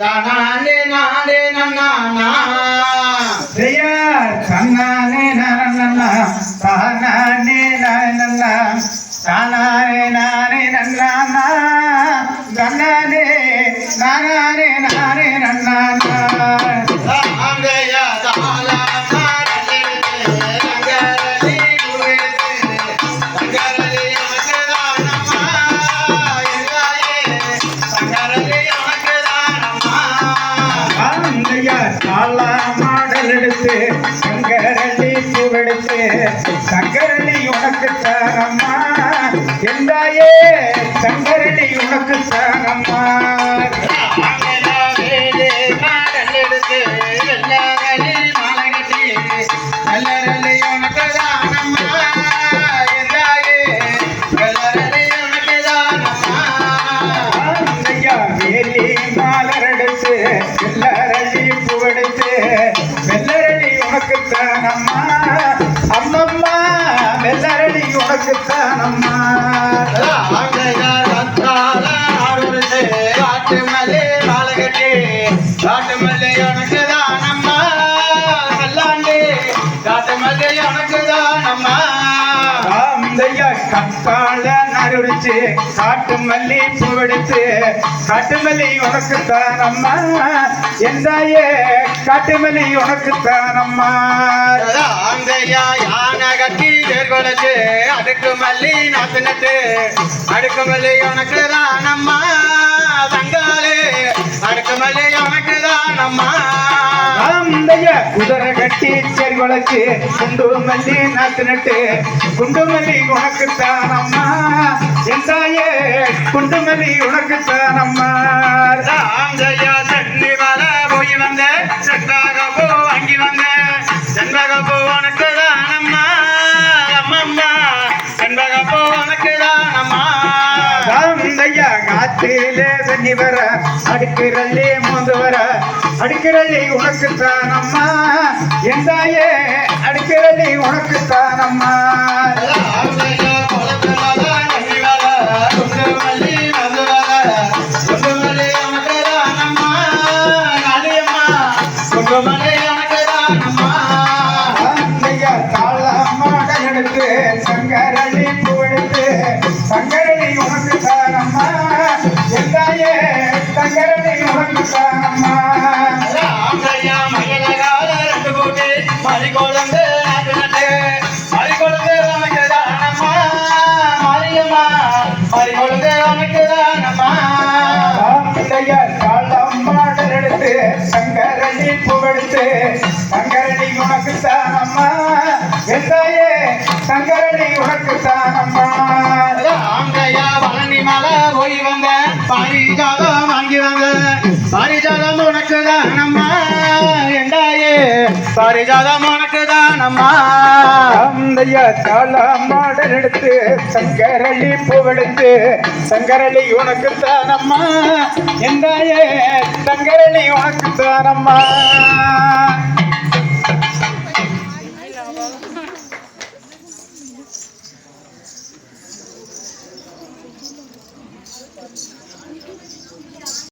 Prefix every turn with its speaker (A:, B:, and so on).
A: తనానే నానే నన్నా జయ తన్నానే నన్న
B: తనానే నన్న తనానే నానే నన్న గన్నానే నానే నానే నన్న
A: ஆந்தையா காலா மாடல் எடுத்து சங்கரளி பூவெடுத்து சங்கரளி உனக்கு தானம்மா எந்தாயே சங்கரளி உனக்கு தானம்மா உனக்கு தானம்மா. அம்மம்மா வெள்ளரளி உனக்கு தானம்மா. ஆந்தையா கத்தாழ நறுடிச்சு காட்டு மல்லி பூவெடுத்து காட்டு மல்லி உனக்கு தானம்மா எந்தாயே காட்டு மல்லி உனக்கு தானம்மா
B: அடுக்கு மல்லி நாத்து நட்டு அடுக்கு மல்லி உனக்கு தானம்மா தங்காலே அடுக்கு மல்லி உனக்கு தானம்மா
A: ஆந்தையா குதிரை கட்டி வளர்ச்சி குண்டு மல்லி நாத்து நட்டு குண்டு மல்லி உனக்கு தானம்மா எந்தாயே குண்டு மல்லி உனக்கு தானம்மா
B: ராஞ்சயா சென்னி வர போய் வந்த. செண்பக பூ வாங்கி வந்த. செண்பக பூ உனக்கு தானம்மா அம்மம்மா செண்பக பூ உனக்கு தானம்மா
A: ராந்தையா காத்திலே தண்ணி வர. அடுக்கிறள்ளி மோந்து வர. அடுக்கிறள்ளி உனக்கு தானம்மா எந்தாயே அடுக்கிறள்ளி உனக்கு தானம்மா
B: ராஞ்சயா குளத்து வர உனக்கு
A: புகழ்த்து பூவெடுத்து உனக்கு தானம்மா எந்தாயே சங்கரளி உனக்கு தானம்மா
B: ஆங்கையா பழனி மலை போய் வந்த பாரிஜாதம் வாங்கி வந்த. பாரிஜாதம் உனக்கு தானம்மா. எண்டாயே பாரிஜாதம் உனக்கு தானம்மா
A: ராந்தையா தாளமாடல் எடுத்து சங்கரளி பூவெடுத்து சங்கரளி உனக்கு தானம்மா. எந்தாயே சங்கரளி உனக்கு தானம்மா.